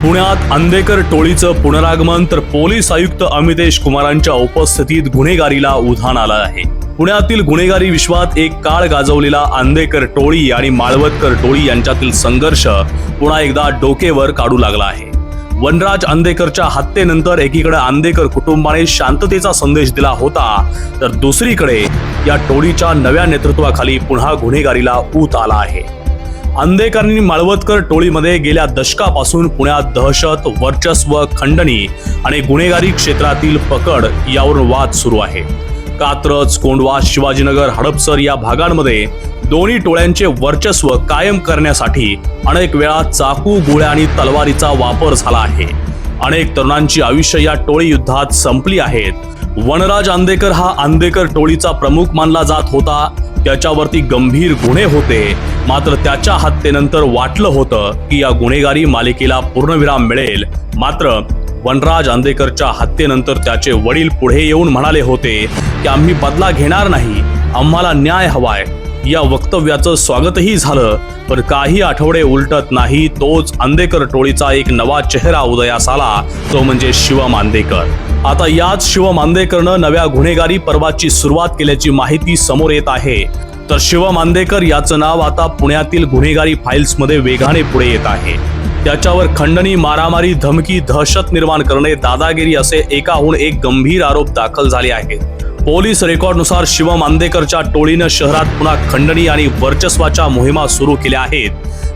पुण्यात आंदेकर टोळीचं पुनरागमन तर पोलीस आयुक्त अमितेश कुमारांच्या उपस्थितीत गुन्हेगारीला उधाण आलं आहे. पुण्यातील गुन्हेगारी विश्वात एक काळ गाजवलेला आंदेकर टोळी आणि माळवतकर टोळी यांच्यातील संघर्ष पुन्हा एकदा डोकेवर काढू लागला आहे. वनराज आंदेकरच्या हत्येनंतर एकीकडे आंदेकर कुटुंबाने शांततेचा संदेश दिला होता तर दुसरीकडे या टोळीच्या नव्या नेतृत्वाखाली पुन्हा गुन्हेगारीला ऊत आला आहे. आंदेकरांनी माळवतकर टोळीमध्ये गेल्या दशकापासून पुण्यात दहशत वर्चस्व खंडणी आणि गुन्हेगारी क्षेत्रातील पकड यावरून वाद सुरू आहे. कात्रज कोंडवा शिवाजीनगर हडपसर या भागांमध्ये दोन्ही टोळ्यांचे वर्चस्व कायम करण्यासाठी अनेक वेळा चाकू गोळ्या आणि तलवारीचा वापर झाला आहे. अनेक तरुणांची आयुष्य या टोळी युद्धात संपली आहेत. वनराज आंदेकर हा आंदेकर टोळीचा प्रमुख मानला जात होता. त्याच्यावरती गंभीर गुन्हे होते. मात्र त्याच्या हत्येनंतर वाटलं होतं की या गुन्हेगारी मालिकेला पूर्णविराम मिळेल. मात्र वनराज आंदेकरच्या हत्येनंतर त्याचे वडील पुढे येऊन म्हणाले होते की आम्ही बदला घेणार नाही. आम्हाला न्याय हवाय. या वक्तव्याचं स्वागतही झालं पण काही आठवडे उलटत नाही तोच आंदेकर टोळीचा एक नवा चेहरा उदयास आला तो म्हणजे शिवम आंदेकर आता याच शिवम आंदेकरनं नव्या गुन्हेगारी पर्वाची सुरुवात केल्याची माहिती समोर येत आहे. तर शिवम आंदेकर याचं नाव आता पुण्यातील गुन्हेगारी फाईल्समध्ये वेगाने पुढे येत आहे. त्याच्यावर खंडणी मारामारी धमकी दहशत निर्माण करणे दादागिरी असे एकाहून एक गंभीर आरोप दाखल झाले आहेत. पोलीस रेकॉर्डनुसार शिवम आंदेकरच्या टोळीनं शहरात पुन्हा खंडणी आणि वर्चस्वाच्या मोहिमा सुरू केल्या आहेत.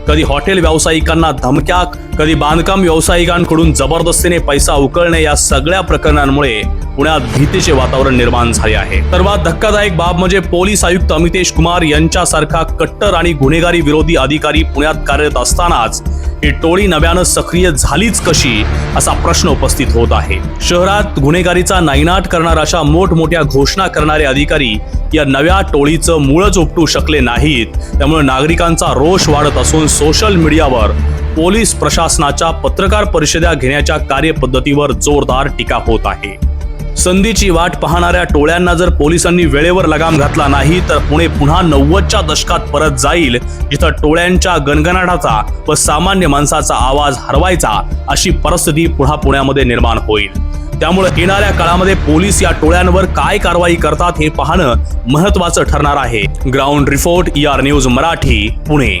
कधी हॉटेल व्यावसायिकांना धमक्या कधी बांधकाम व्यावसायिकांकडून जबरदस्तीने पैसा उकळणे या सगळ्या प्रकरणांमुळे पुण्यात भीतीचे वातावरण निर्माण झाले आहे. सर्वात धक्कादायक बाब म्हणजे पोलीस आयुक्त अमितेश कुमार यांच्यासारखा कट्टर आणि गुन्हेगारी विरोधी अधिकारी पुण्यात कार्यरत असतानाच ही टोळी नव्यानं सक्रिय झालीच कशी असा प्रश्न उपस्थित होत आहे. शहरात गुन्हेगारीचा नायनाट करणार अशा मोठमोठ्या घोषणा करणारे अधिकारी या नव्या टोळीचं मूळच उपटू शकले नाहीत. त्यामुळे नागरिकांचा रोष वाढत असून सोशल मीडियावर पोलीस प्रशासनाच्या पत्रकार परिषदा घेण्याच्या कार्यपद्धतीवर जोरदार टीका होत आहे. संधीची वाट पाहणाऱ्या टोळ्यांना जर पोलिसांनी वेळेवर लगाम घातला नाही तर पुणे पुन्हा नव्वदच्या दशकात परत जाईल जिथं टोळ्यांच्या गणगणाटाचा व सामान्य माणसाचा आवाज हरवायचा अशी परिस्थिती पुन्हा पुण्यामध्ये निर्माण होईल. त्यामुळे येणाऱ्या काळामध्ये पोलीस या टोळ्यांवर काय कारवाई करतात हे पाहणं महत्वाचं ठरणार आहे. Ground report R news Marathi Pune.